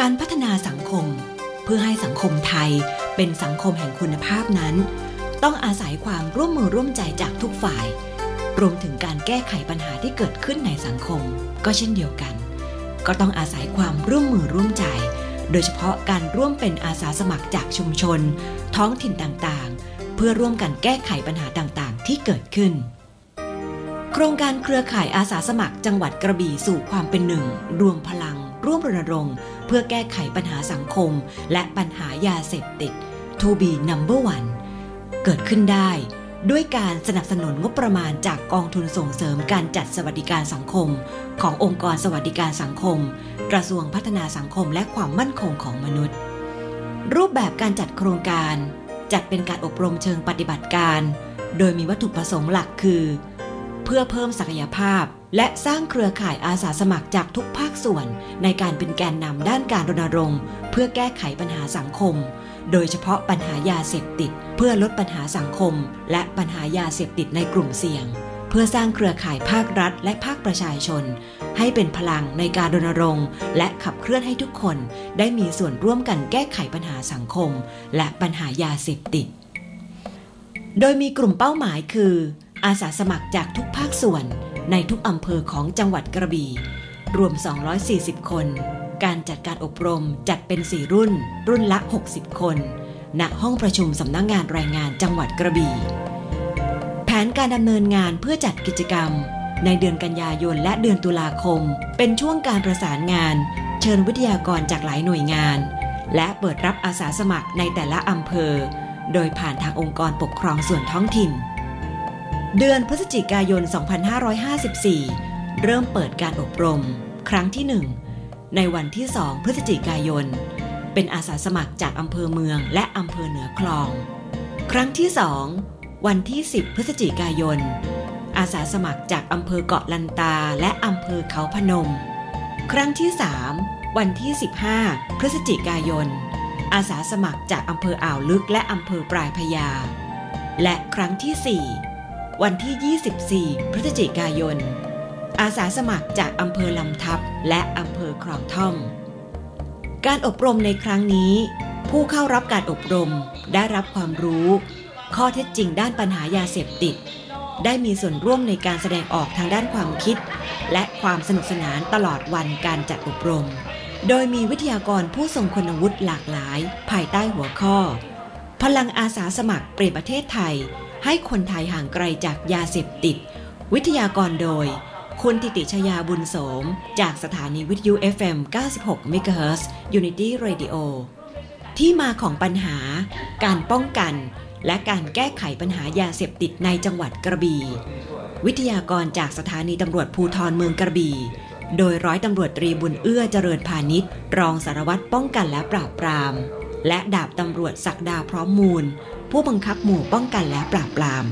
การพัฒนาสังคม เพื่อให้สังคมไทยเป็นสังคมแห่งคุณภาพนั้น ต้องอาศัยความร่วมมือร่วมใจจากทุกฝ่าย รวมถึงการแก้ไขปัญหาที่เกิดขึ้นในสังคม ก็เช่นเดียวกัน ก็ต้องอาศัยความร่วมมือร่วมใจ โดยเฉพาะการร่วมเป็นอาสาสมัครจากชุมชน ท้องถิ่นต่างๆ เพื่อร่วมกันแก้ไขปัญหาต่างๆ ที่เกิดขึ้นโครงการเครือข่ายอาสาสมัครจังหวัดกระบี่สู่ความเป็นหนึ่ง รวมพลัง ร่วมรณรงค์ พื่อแก้ไขปัญหาสังคม และปัญหายาเสพติด To be number one เกิดขึ้นได้ ด้วยการสนับสนุนงบประมาณจากกองทุนส่งเสริมการจัดสวัสดิการสังคม ขององค์กรสวัสดิการสังคม กระทรวงพัฒนาสังคมและความมั่นคงของมนุษย์ รูปแบบการจัดโครงการ จัดเป็นการอบรมเชิงปฏิบัติการ โดยมีวัตถุประสงค์หลักคือ เพื่อเพิ่มศักยภาพ และสร้างเครือข่ายอาสาสมัครจากทุกภาคส่วน ในการเป็นแกนนำด้านการรณรงค์ เพื่อแก้ไขปัญหาสังคม โดยเฉพาะปัญหายาเสพติด เพื่อลดปัญหาสังคม และปัญหายาเสพติดในกลุ่มเสี่ยง เพื่อสร้างเครือข่ายภาครัฐ และภาคประชาชน ให้เป็นพลังในการรณรงค์ และขับเคลื่อนให้ทุกคน ได้มีส่วนร่วมกันแก้ไขปัญหาสังคม และปัญหายาเสพติด โดยมีกลุ่มเป้าหมายคือ อาสาสมัครจากทุกภาคส่วน ในทุกอำเภอของจังหวัดกระบี่ รวม 240 คน การจัดการอบรมจัดเป็น 4 รุ่น รุ่นละ 60 คน ณ ห้องประชุมสำนักงงานแรงงานจังหวัดกระบี่ แผนการดำเนินงานเพื่อจัดกิจกรรม ในเดือนกันยายนและเดือนตุลาคม เป็นช่วงการประสานงาน เชิญวิทยากรจากหลายหน่วยงาน และเปิดรับอาสาสมัครในแต่ละอำเภอ โดยผ่านทางองค์กรปกครองส่วนท้องถิ่น เดือนพฤศจิกายน 2554 เริ่มเปิดการอบรม ครั้งที่ 1 ในวันที่ 2 พฤศจิกายน เป็นอาสาสมัครจากอำเภอเมืองและอำเภอเหนือคลอง ครั้งที่ 2 วันที่ 10 พฤศจิกายน อาสาสมัครจากอำเภอเกาะลันตาและอำเภอเขาพนม ครั้งที่ 3 วันที่ 15 พฤศจิกายน อาสาสมัครจากอำเภออ่าวลึกและอำเภอปลายพญาและครั้งที่ 4 วันที่ 24 พฤศจิกายน อาสาสมัครจากอำเภอลำทับและอำเภอคลองท่อม การอบรมในครั้งนี้ ผู้เข้ารับการอบรมได้รับความรู้ ข้อเท็จจริงด้านปัญหายาเสพติด ได้มีส่วนร่วมในการแสดงออกทางด้านความคิด และความสนุกสนานตลอดวันการจัดอบรม โดยมีวิทยากรผู้ทรงคุณวุฒิหลากหลาย ภายใต้หัวข้อ พลังอาสาสมัครเปลี่ยนประเทศไทย ให้คนไทยห่างไกลจากยาเสพติด วิทยากรโดย คุณติติชยาบุญโสม จากสถานีวิทยุ FM 96 MHz Unity Radio ที่มาของปัญหา การป้องกัน และการแก้ไขปัญหายาเสพติดในจังหวัดกระบี่ วิทยากรจากสถานีตำรวจภูธรเมืองกระบี่ โดยร้อยตำรวจตรีบุญเอื้อเจริญพาณิชย์ รองสารวัตรป้องกันและปราบปราม และดาบตำรวจศักดาพร้อมมูล ผู้บังคับหมู่ป้องกันและปราบปราม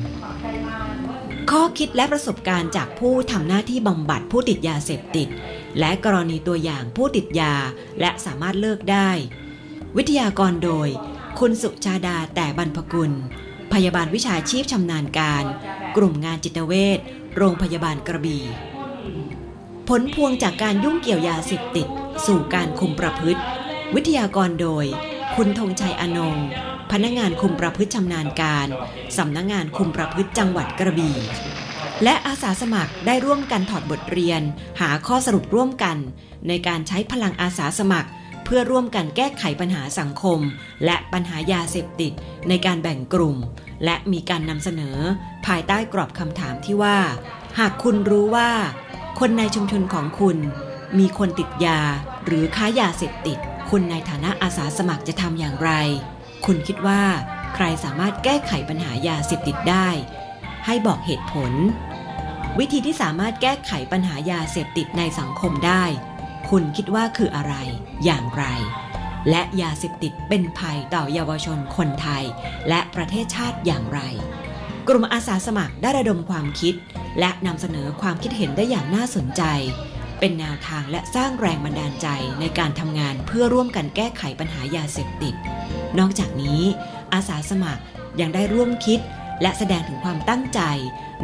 ข้อคิดและประสบการณ์จากผู้ทำหน้าที่บำบัดผู้ติดยาเสพติด และกรณีตัวอย่างผู้ติดยาและสามารถเลิกได้ วิทยากรโดย คุณสุชาดาแต่บรรพกุล พยาบาลวิชาชีพชำนาญการ กลุ่มงานจิตเวชโรงพยาบาลกระบี่ผลพวงจากการยุ่งเกี่ยวยาเสพติด สู่การคุมประพฤติ วิทยากรโดย คุณธงชัยอนงค์ พนักงานคุมประพฤติชำนาญการสำนักงงานคุมประพฤติจังหวัดกระบี่และอาสาสมัครได้ร่วมกันถอดบทเรียน หาข้อสรุปร่วมกัน ในการใช้พลังอาสาสมัคร เพื่อร่วมกันแก้ไขปัญหาสังคม และปัญหายาเสพติด ในการแบ่งกลุ่ม และมีการนำเสนอ ภายใต้กรอบคำถามที่ว่า หากคุณรู้ว่า คนในชุมชนของคุณ มีคนติดยา หรือค้ายาเสพติด คุณในฐานะอาสาสมัครจะทำอย่างไร คุณคิดว่าใครสามารถแก้ไขปัญหายาเสพติดได้ ให้บอกเหตุผล วิธีที่สามารถแก้ไขปัญหายาเสพติดในสังคมได้ คุณคิดว่าคืออะไร อย่างไร และยาเสพติดเป็นภัยต่อเยาวชนคนไทย และประเทศชาติอย่างไร กลุ่มอาสาสมัครได้ระดมความคิด และนำเสนอความคิดเห็นได้อย่างน่าสนใจ เป็นแนวทางและสร้างแรงบันดาลใจในการทำงานเพื่อร่วมกันแก้ไขปัญหายาเสพติด นอกจากนี้ อาสาสมัครยังได้ร่วมคิด และแสดงถึงความตั้งใจ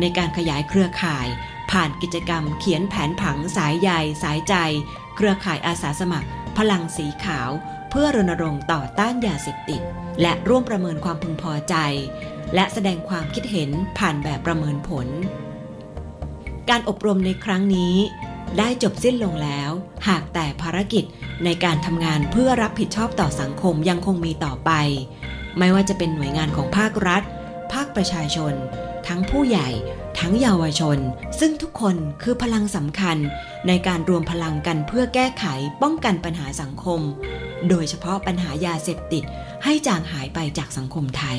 ในการขยายเครือข่าย ผ่านกิจกรรมเขียนแผนผังสายใยสายใจ เครือข่ายอาสาสมัคร พลังสีขาว เพื่อรณรงค์ต่อต้านยาเสพติด และร่วมประเมินความพึงพอใจ และแสดงความคิดเห็นผ่านแบบประเมินผล การอบรมในครั้งนี้ ได้จบสิ้นลงแล้ว หากแต่ภารกิจในการทำงานเพื่อรับผิดชอบต่อสังคมยังคงมีต่อไป ไม่ว่าจะเป็นหน่วยงานของภาครัฐ ภาคประชาชน ทั้งผู้ใหญ่ ทั้งเยาวชน ซึ่งทุกคนคือพลังสำคัญในการรวมพลังกันเพื่อแก้ไขป้องกันปัญหาสังคม โดยเฉพาะปัญหายาเสพติดให้จางหายไปจากสังคมไทย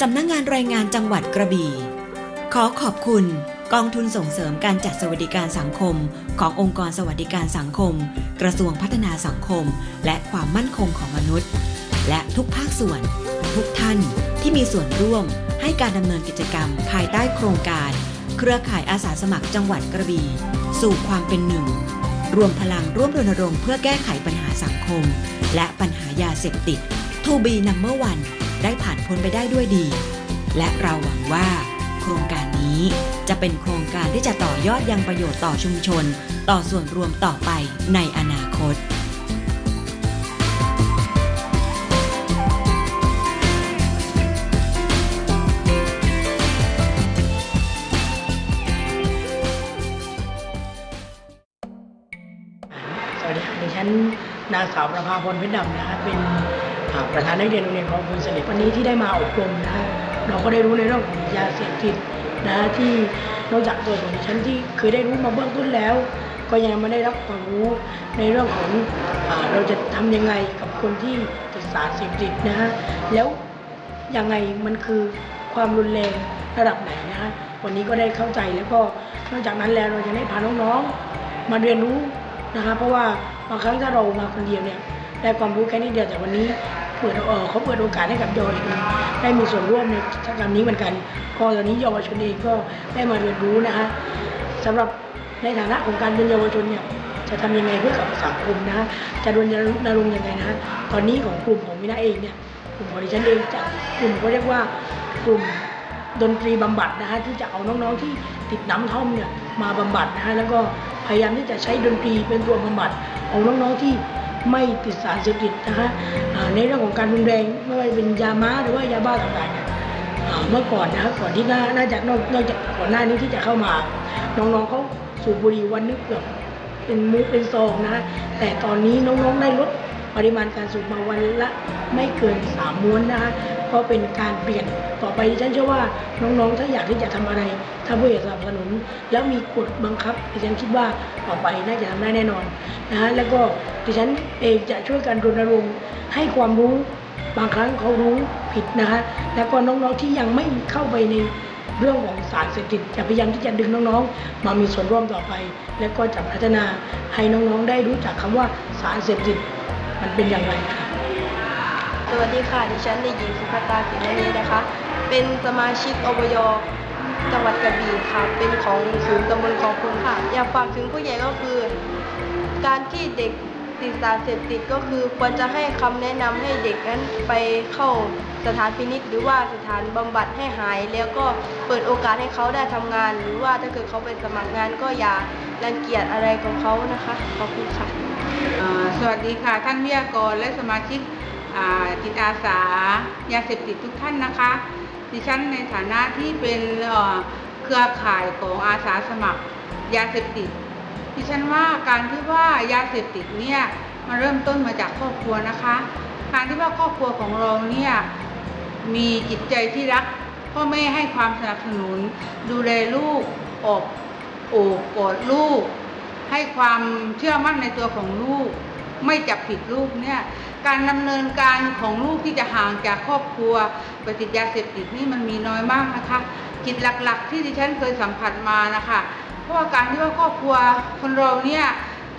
สำนักงงานรายงานจังหวัดกระบี่ ขอขอบคุณ กองทุนส่งเสริมการจัดสวัสดิการสังคม ขององค์กรสวัสดิการสังคม กระทรวงพัฒนาสังคม และความมั่นคงของมนุษย์ และทุกภาคส่วน ทุกท่านที่มีส่วนร่วมให้การดำเนินกิจกรรม ภายใต้โครงการ เครือข่ายอาสาสมัครจังหวัดกระบี่สู่ความเป็นหนึ่ง รวมพลังร่วมรณรงค์เพื่อแก้ไขปัญหาสังคม และปัญหายาเสพติดทูบีนัมเบอร์วันได้ผ่านพ้นไปได้ด้วยดี และเราหวังว่า ครงการนี้ จะเป็นโครงการที่จะต่อยอดยังประโยชน์ต่อชุมชน ต่อส่วนรวมต่อไปในอนาคตสวัสดีครับดิฉันนางสาวประภาพรเพชรดำนะครับเป็นประธานนักเรียนโรงเรียนคลองคุณสลิดวันนี้ที่ได้มาอบรมนะฮะ เราก็ได้รู้ในเรื่องของยาเสพติดนะที่นอกจากตัวของดิฉันที่เคยได้รู้มาเบื้องต้นแล้ว ก็ยังไม่ได้รับความรู้ในเรื่องของอเราจะทำยังไงกับคนที่ติดสารเสพติดนะฮะแล้วยังไงมันคือความรุนแรงระดับไหนนะฮะวันนี้ก็ได้เข้าใจแล้วก็นอกจากนั้นแล้วเราจะได้พาน้องๆมาเรียนรู้นะคะเพราะว่าบางครั้งถ้าเรามาคนเดียวเนี่ยได้ความรู้แค่นิดเดียวแต่วันนี้ เปิดเขาเปิดโอกาสให้กับเยาวชนได้มีส่วนร่วมในกิจกรรมนี้เหมือนกัน ก็ตอนนี้เยาวชนเองก็ได้มาเรียนรู้นะคะสำหรับในฐานะของการเป็นเยาวชนเนี่ยจะทำยังไงเพื่อกับสังคมนะฮะจะรณรงค์ยังไงนะฮะตอนนี้ของกลุ่มของมินาเองเนี่ยกลุ่มของดิฉันเองจะกลุ่มเขาเรียกว่ากลุ่มดนตรีบำบัดนะฮะที่จะเอาน้องๆที่ติดน้ำท่อมเนี่ยมาบำบัดนะฮะแล้วก็พยายามที่จะใช้ดนตรีเป็นตัวบำบัดของน้องๆที่ ไม่ติดสารเสพติดนะฮะในเรื่องของการรุนแรงไม่ว่าเป็นยาม้าหรือว่ายาบ้าต่างๆเนี่ยเมื่อก่อนนะครับก่อนที่น่าน่าจะนอกนอกจากก่อนหน้านี้ที่จะเข้ามาน้องๆเขาสูบบุหรี่วันนึงเกือบเป็นมุกเป็นซองนะแต่ตอนนี้น้องๆได้ลด ปริมาณการสูบมาวันละไม่เกินสามม้วนนะฮะก็เป็นการเปลี่ยนต่อไปดิฉันเชื่อว่าน้องๆ ถ้าอยากที่จะทำอะไรถ้าผู้ใหญ่สนับสนุน แล้วมีกฎบังคับดิฉันคิดว่าต่อไปน่าจะทำได้แน่นอนนะฮะแล้วก็ดิฉันเองจะช่วยกันรณรงค์ให้ความรู้บางครั้งเขารู้ผิดนะฮะแล้วก็น้องๆที่ยังไม่เข้าไปในเรื่องของสารเสพติดจะพยายามที่จะดึงน้องๆ มามีส่วนร่วมต่อไป และก็จะพัฒนาให้น้องๆได้รู้จักคำว่าสารเสพติด มันเป็นอย่างไรคะสวัสดีค่ะ ดิฉันเด็กหญิงสุภตาสินนีนะคะ เป็นสมาชิกอบยจังหวัดกระบี่ค่ะ เป็นของศูนย์ตำบลของคุณค่ะ อยากฝากถึงผู้ใหญ่ก็คือ การที่เด็กติดสารเสพติดก็คือควรจะให้คำแนะนำให้เด็กนั้นไปเข้าสถานพินิจหรือว่าสถานบำบัดให้หาย แล้วก็เปิดโอกาสให้เขาได้ทำงาน หรือว่าถ้าเกิดเขาไปสมัครงานก็อย่ารังเกียจอะไรของเขานะคะ ขอบคุณค่ะ สวัสดีค่ะท่านวิทยากรและสมาชิกจิตอาสายาเสพติดทุกท่านนะคะ ดิฉันในฐานะที่เป็นเอ่อเครือข่ายของอาสาสมัครยาเสพติด ดิฉันว่าการที่ว่ายาเสพติดเนี่ยมันเริ่มต้นมาจากครอบครัวนะคะ การที่ว่าครอบครัวของเราเนี่ยมีจิตใจที่รักพ่อแม่ให้ความสนับสนุน ดูแลลูกอบโอบกอดลูก ให้ความเชื่อมั่นในตัวของลูก ไม่จับผิดลูกเนี่ยการดำเนินการของลูกที่จะห่างจากครอบครัวปติดยาเสพติดนี่มันมีน้อยมากนะคะจิตหลักๆ ที่ดิฉันเคยสัมผัสมานะคะเพราะว่าการที่ว่าครอบครัวคนเราเนี่ย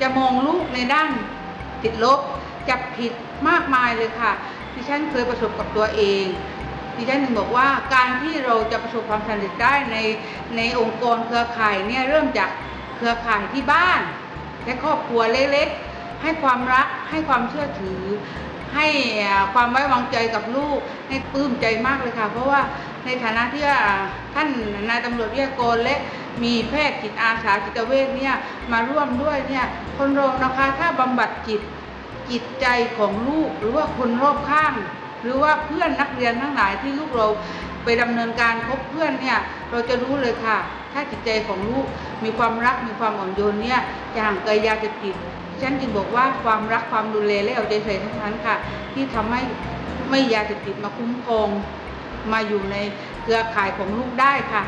จะมองลูกในด้านติดลบจับผิดมากมายเลยค่ะดิฉันเคยประสบกับตัวเองดิฉันถึงบอกว่าการที่เราจะประสบความสำเร็จได้ในในองค์กรเครือข่ายเนี่ยเริ่มจาก เครือข่ายที่บ้าน และครอบครัวเล็กๆ ให้ความรัก ให้ความเชื่อถือ ให้ความไว้วางใจกับลูกให้ปลื้มใจมากเลยค่ะ เพราะว่าในฐานะที่ว่าท่านนายตำรวจวิทยากรและมีแพทย์จิตอาสาจิตเวชเนี่ยมาร่วมด้วยเนี่ยคนเรานะคะถ้าบำบัดจิตจิตใจของลูกหรือว่าคนรอบข้าง หรือว่าเพื่อนนักเรียนทั้งหลายที่ลูกเรา ไปดำเนินการคบเพื่อนเนี่ยเราจะรู้เลยค่ะ ถ้าจิตใจของลูกมีความรักมีความอ่อนโยนเนี่ยจะห่างไกลยาเสพติดฉันจึงบอกว่าความรักความดูแลและเอาใจใส่ทั้งนั้นค่ะ ที่ทำให้ไม่ยาเสพติดมาคุ้มครองมาอยู่ในเครือข่ายของลูกได้ค่ะ